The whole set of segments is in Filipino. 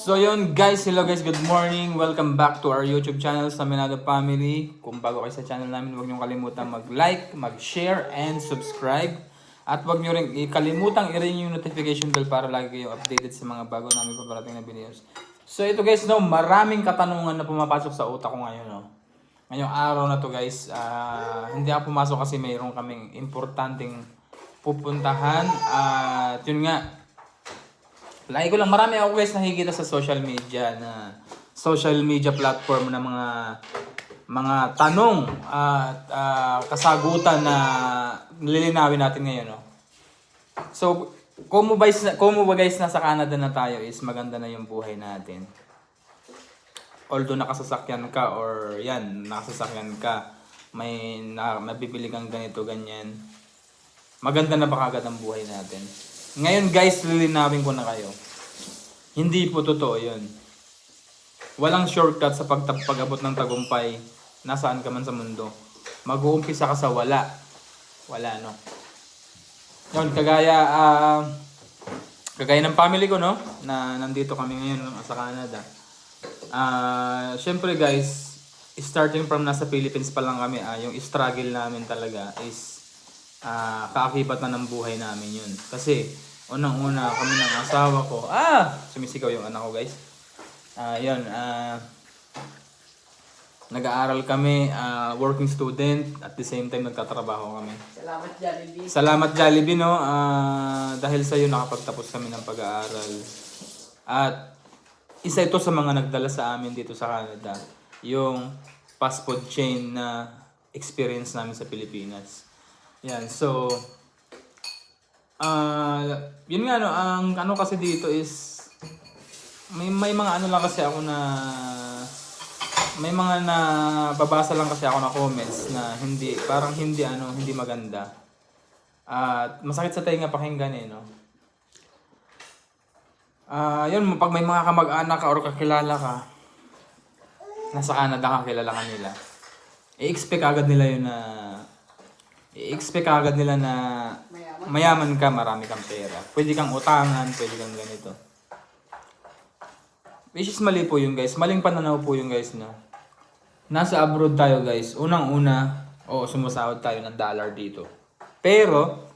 So yun guys, hello guys, good morning. Welcome back to our YouTube channel, Saminado Family. Kung bago kayo sa channel namin, huwag niyong kalimutan mag-like, mag-share, and subscribe. At huwag niyo rin kalimutan i-ring yung notification bell para lagi kayo updated sa mga bago namin paparating na videos. So ito guys, no, maraming katanungan na pumapasok sa utak ko ngayon, no. Ngayong araw na to guys, ah, hindi ako pumasok kasi mayroon kaming importanteng pupuntahan. At yun nga, Lagi ko lang, marami ako guys nakikita sa social media na social media platform na mga mga tanong at ah, kasagutan na lilinawin natin ngayon. No? So, kung mo, guys, kung ba guys nasa Canada na tayo is maganda na yung buhay natin. Although nakasasakyan ka or yan, nakasasakyan ka, may na, mabibili kang ganito, ganyan. Maganda na ba kagad ang buhay natin? Ngayon guys, lilinawin ko na kayo. Hindi po totoo yun. Walang shortcut sa pagtap- pag-abot ng tagumpay. Nasaan ka man sa mundo. Mag-uumpisa ka sa wala. Wala, no? Yun, kagaya, ah, kagaya ng family ko, no? Na nandito kami ngayon sa Canada. Ah, syempre guys, starting from nasa Philippines pa lang kami, ah, yung struggle namin talaga is ah kaakibat na ng buhay namin yun. Kasi, unang-una kami ng asawa ko, ah, sumisigaw yung anak ko guys. Ah, yun, ah, nag-aaral kami, ah, working student, at the same time nagtatrabaho kami. Salamat Jollibee. Salamat Jollibee, no? Ah, dahil sa iyo nakapagtapos kami ng pag-aaral. At isa ito sa mga nagdala sa amin dito sa Canada. Yung fast food chain na experience namin sa Pilipinas. Yan, so... ah yun nga, no? Ang ano kasi dito is... May, may mga ano lang kasi ako na... May mga na babasa lang kasi ako na comments na hindi parang hindi ano hindi maganda. At masakit sa tainga pakinggan eh no. Ah, yun pag may mga kamag-anak ka or kakilala ka nasa Canada ka kilala ka nila. I-expect agad nila yun na i-expect agad nila na Mayaman. ka, marami kang pera. Pwede kang utangan, pwede kang ganito. Which is mali po yun guys. Maling pananaw po yun guys na. Nasa abroad tayo guys. Unang-una, oo, sumasahod tayo ng dollar dito. Pero,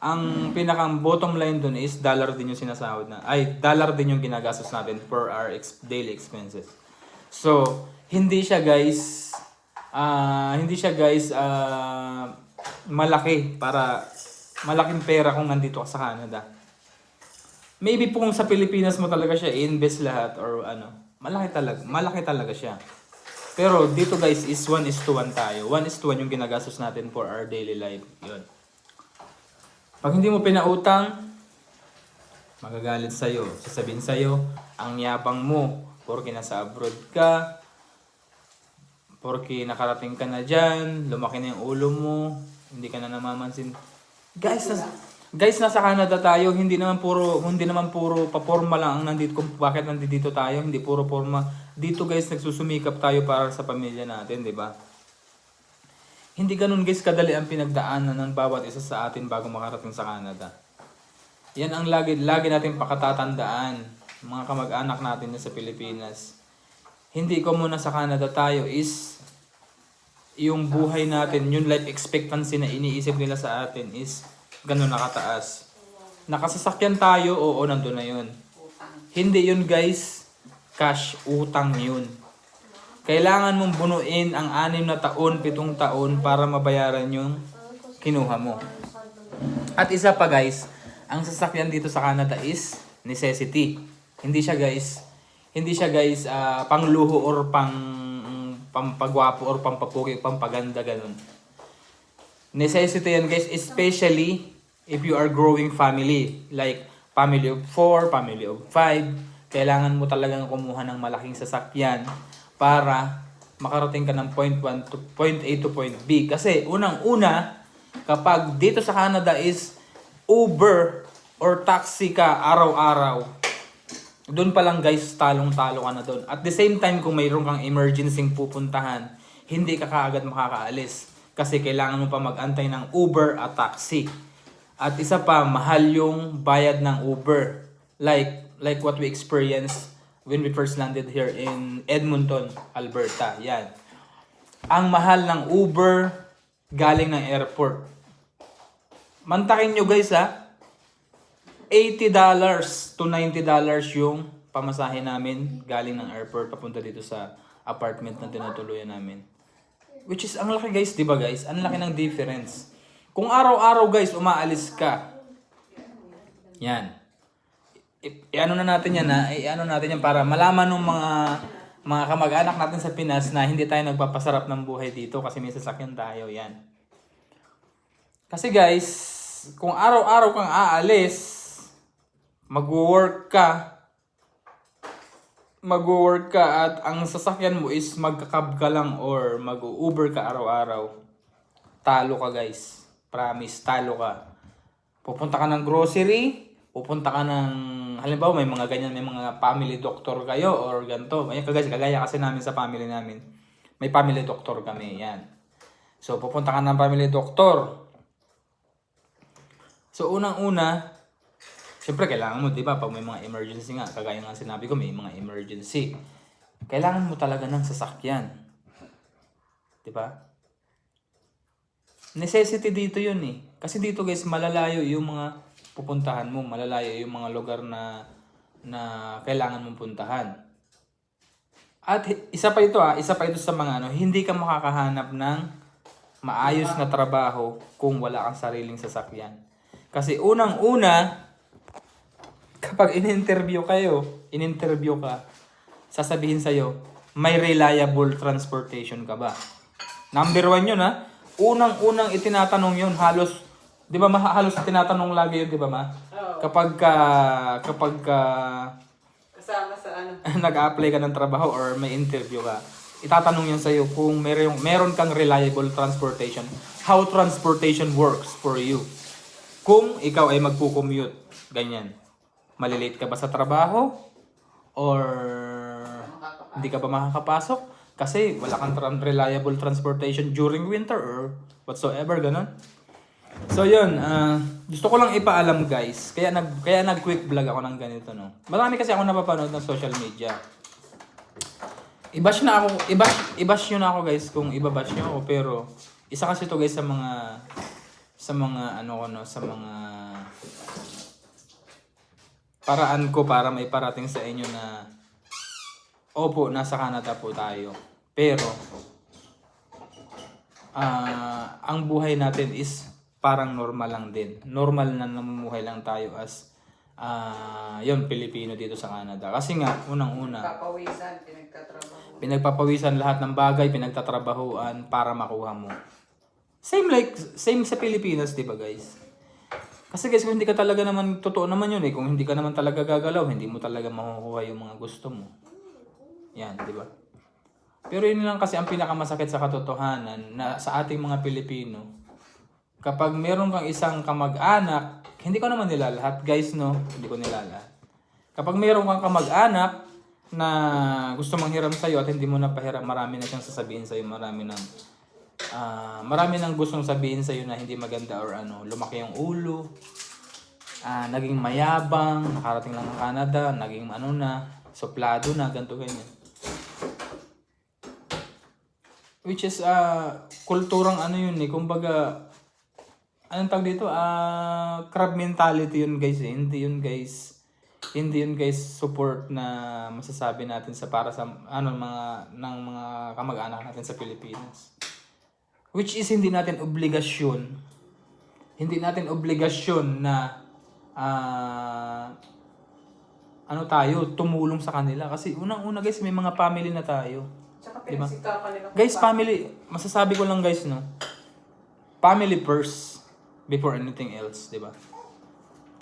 ang pinakang bottom line dun is dollar din yung sinasahod na. Ay, dollar din yung ginagastos natin per our ex- daily expenses. So, hindi siya guys, ah hindi siya guys, ah malaki para malaking pera kung nandito ka sa Canada. Maybe po kung sa Pilipinas mo talaga siya invest lahat or ano, malaki talaga, malaki talaga siya. Pero dito guys is 1 is to 1 tayo. 1 is to 1 yung ginagastos natin for our daily life. Yun. Pag hindi mo pinautang, magagalit sa'yo. Sasabihin sa'yo, ang yabang mo, porke nasa abroad ka, porke nakarating ka na dyan, lumaki na yung ulo mo, hindi ka na namamansin. Guys, nas, guys, nasa Canada tayo, hindi naman puro, hindi naman puro paporma lang ang nandito, kung bakit nandito tayo, hindi puro forma. Dito guys, nagsusumikap tayo para sa pamilya natin, di ba? Hindi ganun guys kadali ang pinagdaanan ng bawat isa sa atin bago makarating sa Canada. Yan ang lagi, lagi natin pakatatandaan, mga kamag-anak natin na sa Pilipinas. Hindi ko muna sa Canada tayo is yung buhay natin, yung life expectancy na iniisip nila sa atin is ganun nakataas. Nakasasakyan tayo, oo, nandun na yun. Hindi yun guys, cash, utang yun. Kailangan mong bunuin ang anim na taon, pitong taon para mabayaran yung kinuha mo. At isa pa guys, ang sasakyan dito sa Canada is necessity. Hindi siya guys, hindi siya guys ah, pangluho or pang pampagwapo or pampapuki, pampaganda ganun. Necessity yan guys, especially if you are growing family. Like family of 4, family of 5. Kailangan mo talagang kumuha ng malaking sasakyan para makarating ka ng point 1 to point A to point B. Kasi unang-una, kapag dito sa Canada is Uber or taxi ka araw-araw, doon pa lang guys, talong-talo ka na doon. At the same time, kung mayroon kang emergency pupuntahan, hindi ka kaagad makakaalis. Kasi kailangan mo pa mag-antay ng Uber at taxi. At isa pa, mahal yung bayad ng Uber. Like, like what we experienced when we first landed here in Edmonton, Alberta. Yan. Ang mahal ng Uber galing ng airport. Mantakin nyo guys ha. $80 to $90 yung pamasahe namin galing ng airport papunta dito sa apartment na tinutuluyan namin. Which is, ang laki guys, di ba guys? Ang laki ng difference. Kung araw-araw guys, umaalis ka. Yan. I- i-ano na natin yan ha. I-ano natin yan para malaman ng mga mga kamag-anak natin sa Pinas na hindi tayo nagpapasarap ng buhay dito kasi may sasakyan tayo. Yan. Kasi guys, kung araw-araw kang aalis, mag-work ka, mag-work ka at ang sasakyan mo is magkakab ka lang or mag-uber ka araw-araw, talo ka guys. Promise, talo ka. Pupunta ka ng grocery, pupunta ka ng, halimbawa may mga ganyan, may mga family doctor kayo or ganito. Ayan guys, kagaya kasi namin sa family namin. May family doctor kami, yan. So, pupunta ka ng family doctor. So, unang-una, Siyempre, kailangan mo, di ba, pag may mga emergency nga, kagaya nga sinabi ko, may mga emergency. Kailangan mo talaga ng sasakyan. Di ba? Necessity dito yun eh. Kasi dito guys, malalayo yung mga pupuntahan mo, malalayo yung mga lugar na na kailangan mong puntahan. At isa pa ito ah, isa pa ito sa mga ano, hindi ka makakahanap ng maayos na trabaho kung wala kang sariling sasakyan. Kasi unang-una, kapag in-interview kayo, in-interview ka, sasabihin sa'yo, may reliable transportation ka ba? Number one yun ha. Unang-unang itinatanong yun, halos, di ba ma, halos tinatanong lagi yun, di ba ma? Oo. Kapag ka, kapag ka, Kasama sa ano. nag-apply ka ng trabaho or may interview ka, itatanong yan sa'yo kung meron, meron kang reliable transportation, how transportation works for you. Kung ikaw ay magpo-commute, ganyan. Malilate ka ba sa trabaho? Or hindi ka ba makakapasok? Kasi wala kang tra- reliable transportation during winter or whatsoever, ganun. So yun, ah, gusto ko lang ipaalam guys. Kaya nag kaya nag quick vlog ako ng ganito no. Marami kasi ako napapanood ng social media. I-bash na ako, i-bash, i-bash nyo na ako guys kung ibabash nyo ako pero isa kasi to guys sa mga sa mga ano ko no, sa mga paraan ko para may parating sa inyo na opo, nasa Canada po tayo. Pero ah ang buhay natin is parang normal lang din. Normal na namumuhay lang tayo as ah yon Pilipino dito sa Canada. Kasi nga, unang-una, Papawisan, pinagtatrabaho. pinagpapawisan lahat ng bagay, pinagtatrabahuan para makuha mo. Same like, same sa Pilipinas, di ba guys? Kasi guys, kung hindi ka talaga naman, totoo naman yun eh, kung hindi ka naman talaga gagalaw, hindi mo talaga makukuha yung mga gusto mo. Yan, di ba? Pero yun lang kasi ang pinakamasakit sa katotohanan na sa ating mga Pilipino, kapag meron kang isang kamag-anak, hindi ko naman nila lahat, guys, no? Hindi ko nila lahat. Kapag meron kang kamag-anak na gusto manghiram sa'yo at hindi mo na pahiram, marami na siyang sasabihin sa'yo, marami ng ah marami nang gustong sabihin sa'yo na hindi maganda or ano, lumaki yung ulo, ah naging mayabang, nakarating lang ng Canada, naging ano na, suplado na, ganito ganyan. Which is, ah kulturang ano yun eh, kumbaga, anong tawag dito? Ah, crab mentality yun guys eh. Hindi yun guys, hindi yun guys support na masasabi natin sa para sa ano mga ng mga kamag-anak natin sa Pilipinas. Which is hindi natin obligasyon. Hindi natin obligasyon na ah ano tayo, tumulong sa kanila. Kasi unang-una guys, may mga family na tayo. Tsaka Diba? Guys, family, masasabi ko lang guys, no? Family first before anything else, di ba?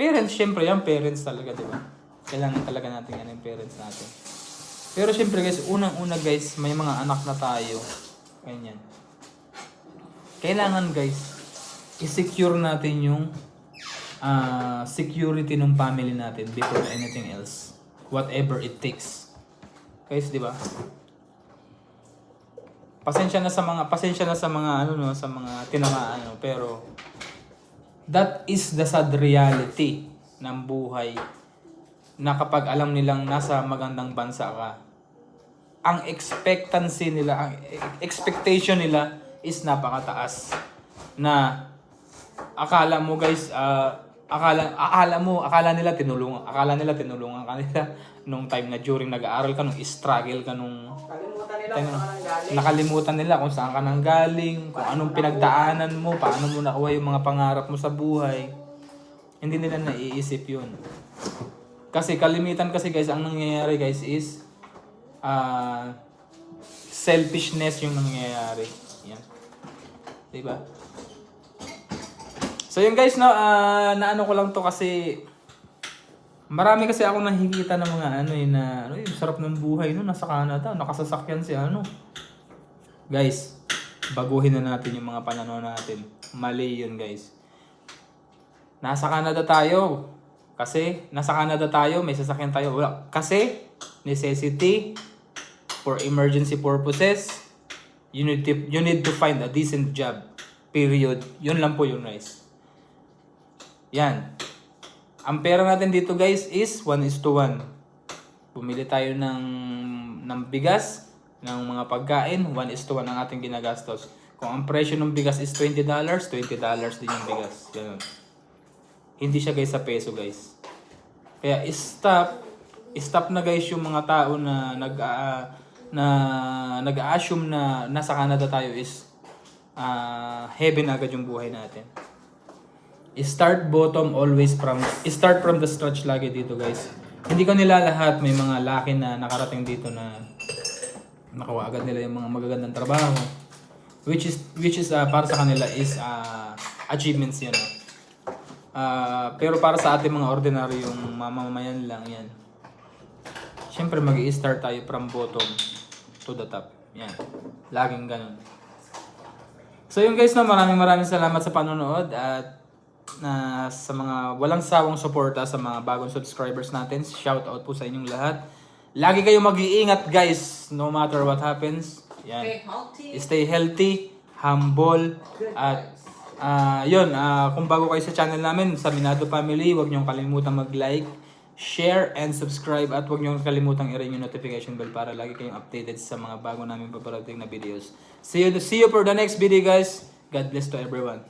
Parents, syempre yan, parents talaga, di ba? Kailangan talaga natin yan yung parents natin. Pero syempre guys, unang-una guys, may mga anak na tayo. Ganyan. Kailangan guys, i-secure natin yung ah, security ng family natin before anything else. Whatever it takes. Guys, di ba? pasensya na sa mga pasensya na sa mga ano no sa mga tinamaan no pero that is the sad reality ng buhay na kapag alam nilang nasa magandang bansa ka, ang expectancy nila, ang expectation nila is napakataas. Na akala mo guys, ah, akala akala mo, akala nila tinulungan, akala nila tinulungan ka nila nung time na during nag-aaral ka, nung struggle ka nung Kalimutan nila Tayo, kung saan ang galing. nakalimutan nila kung saan ka nang galing, kung anong pinagdaanan mo, paano mo nakuha yung mga pangarap mo sa buhay. Hindi nila naiisip yun. Kasi kalimitan kasi guys, ang nangyayari guys is ah selfishness yung nangyayari. Yan. Diba? So yun guys, no, ah, naano ko lang to kasi marami kasi ako nakikita ng mga ano eh, na ano yung sarap ng buhay no, nasa Canada, nakasasakyan si ano. Guys, baguhin na natin yung mga pananaw natin. Mali yun guys. Nasa Canada tayo. Kasi, nasa Canada tayo, may sasakyan tayo. Wala. Kasi, necessity, for emergency purposes, you need to, you need to find a decent job. Period. Yun lang po yun guys. Yan. Ang pera natin dito guys is 1 is to 1. Bumili tayo ng, ng bigas, ng mga pagkain, 1 is to 1 ang ating ginagastos. Kung ang presyo ng bigas is $20, $20 din yung bigas. Ganun. Hindi siya guys sa peso guys. Kaya stop, stop na guys yung mga tao na nag ah, na nag-assume na nasa Canada tayo is ah, heaven agad yung buhay natin. Start bottom always from start from the scratch lagi dito guys. Hindi ko nila lahat may mga laki na nakarating dito na nakuha agad nila yung mga magagandang trabaho which is which is ah, para sa kanila is ah, achievements yun. Ah, pero para sa ating mga ordinary yung mamamayan lang yan. Siyempre mag start tayo from bottom to the top. Yan. Laging ganun. So yun guys, no, maraming maraming salamat sa panonood at na sa mga walang sawang suporta sa mga bagong subscribers natin. Shout out po sa inyong lahat. Lagi kayong mag-iingat guys, no matter what happens. Yan. Okay, healthy. Stay healthy, humble, at ah yun, ah, kung bago kayo sa channel namin, sa Minado Family, huwag niyong kalimutan mag-like, share, and subscribe, at huwag niyong kalimutan i-ring yung notification bell para lagi kayong updated sa mga bago namin paparating na videos. See you, see you for the next video guys. God bless to everyone.